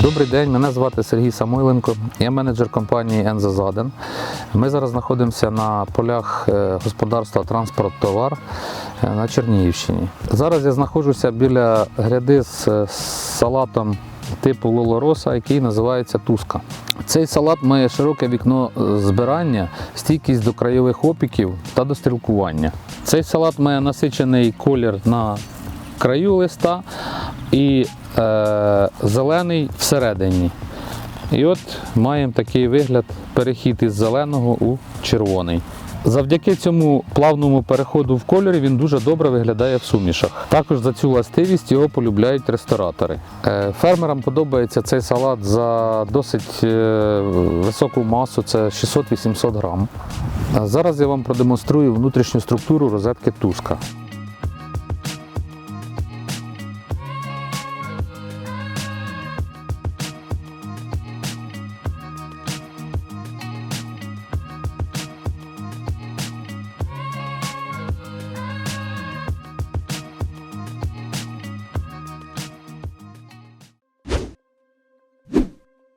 Добрий день, мене звати Сергій Самойленко. Я менеджер компанії Енза Заден. Ми зараз знаходимося на полях е, господарства Транспорт Товар е, на Чернігівщині. Зараз я знаходжуся біля гряди з е, салатом типу Лолороса, який називається Туска. Цей салат має широке вікно збирання, стійкість до краєвих опіків та до стрілкування. Цей салат має насичений колір на краю листа і е, зелений всередині. І от маємо такий вигляд перехід із зеленого у червоний. Завдяки цьому плавному переходу в кольорі він дуже добре виглядає в сумішах. Також за цю властивість його полюбляють ресторатори. Е, Фермерам подобається цей салат за досить е, високу масу, це 600-800 грам. Зараз я вам продемонструю внутрішню структуру розетки Туска.